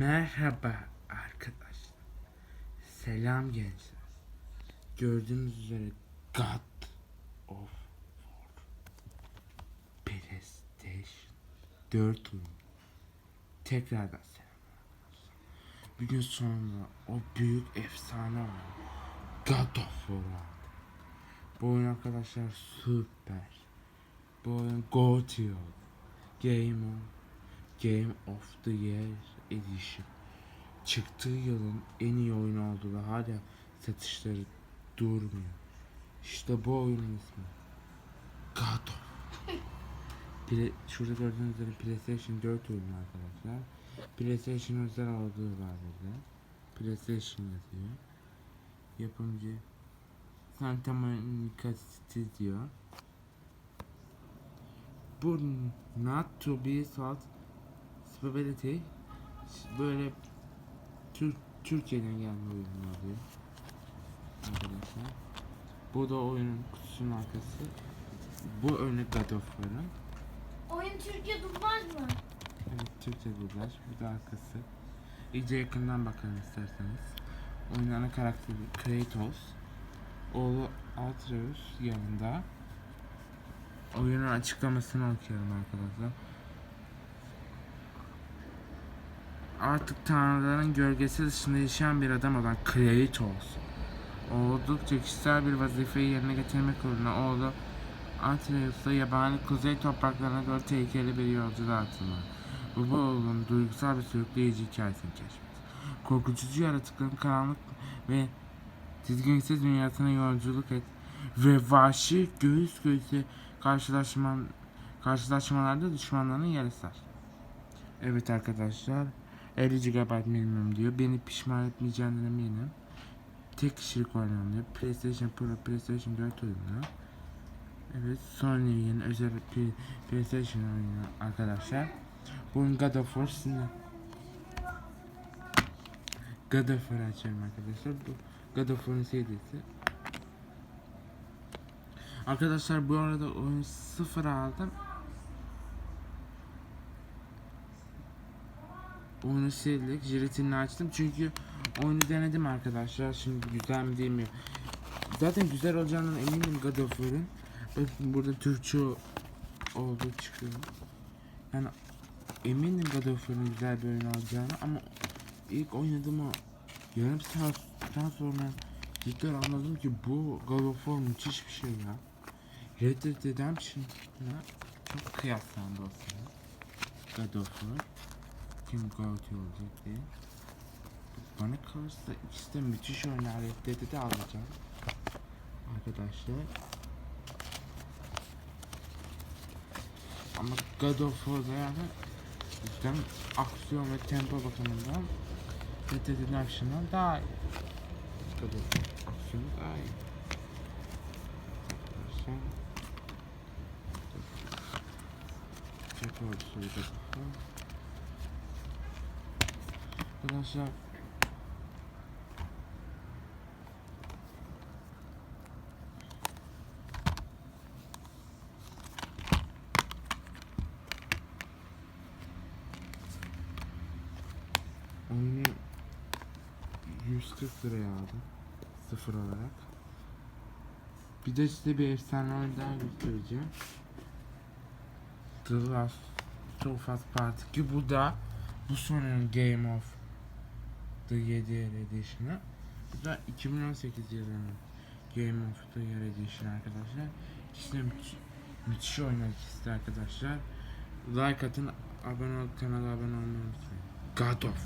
Merhaba arkadaşlar. Selam gençler. Gördüğünüz üzere God of War PlayStation 4 oyunu. Tekrardan selam. Bir gün sonra o büyük efsane oyun God of War aldı. Bu oyun arkadaşlar süper. Bu oyun GOTY oldu. Game of Game of the Year Edition. Çıktığı yılın en iyi oyunu oldu ve hala satışları durmuyor. İşte bu oyunun ismi. God of. Play, şurada gördüğünüz üzere PlayStation 4 oyunu arkadaşlar. PlayStation özel olduğu var burada. PlayStation yazıyor. Yapımcı Santa Monica Studio. Bu Not to be sold Spability böyle Türk Türkiye'den gelme oyun oluyor. Arkadaşlar. Bu da oyunun kutusunun arkası. Bu örnek God of War'ın. Oyun Türkçe dublaj mı? Evet Türkçe dublaj. Bu da arkası. İyice yakından bakalım isterseniz. Oyunun ana karakteri Kratos. Oğlu Atreus yanında. Oyunun açıklamasını okuyalım arkadaşlar. Artık tanrıların gölgesi dışında yaşayan bir adam olan Kratos. Oldukça kişisel bir vazifeyi yerine getirmek uğruna oğlu Atreus'la yabani kuzey topraklarına doğru tehlikeli bir yolculuğa atılır. Baba oğlunun duygusal bir sürükleyici hikayesini keşfet. Korkutucu yaratıkların karanlık ve dizginsiz dünyasına yolculuk et ve vahşi göğüs göğüse karşılaşman, karşılaşmalarda düşmanlarını yer. Evet arkadaşlar 50 GB minimum diyor. Beni pişman etmeyeceğinden eminim. Tek kişilik oynanıyor. PlayStation Pro, PlayStation 4 oyunu. Evet Sony'nin özel PlayStation oyunu arkadaşlar. Bunun God of War sizinle. God of War açıyorum arkadaşlar. Bu God of War'ın serisi. Arkadaşlar bu arada oyunu sıfır aldım. Oyunu sildik. Jiletini açtım çünkü oyunu denedim arkadaşlar. Şimdi güzel mi değil mi? Zaten güzel olacağından eminim God of War'ın. Burada Türkçe olduğu çıkıyor. Yani eminim God of War'ın güzel bir oyun olacağını ama ilk oynadığım o yarım saatten sonra cidden anladım ki bu God of War müthiş bir şey ya. Red Dead Redemption'la çok kıyaslandı aslında. God of War. Kim GOAT olacak diye. Bana kalırsa ikisi de müthiş. Red Dead'i de alacağım. Arkadaşlar. Ama God of War'da yani cidden aksiyon ve tempo bakımından Red Dead Redemption'dan daha iyi. God of War aksiyonu daha iyi. Arkadaşlar. Cephe ordusu da Arkadaşlar Oyunu 140 liraya aldım. Sıfır olarak. Bir de size bir efsane oyun daha göstereceğim. The Last of Us Part 2. Bu da bu sonunun Game of the 7 Year Edition'ı. Bu da 2018 yılının Game of the Year Edition arkadaşlar. İkisi de müthiş, müthiş oynar arkadaşlar. Like atın, abone ol, kanala abone olmayı unutmayın. God of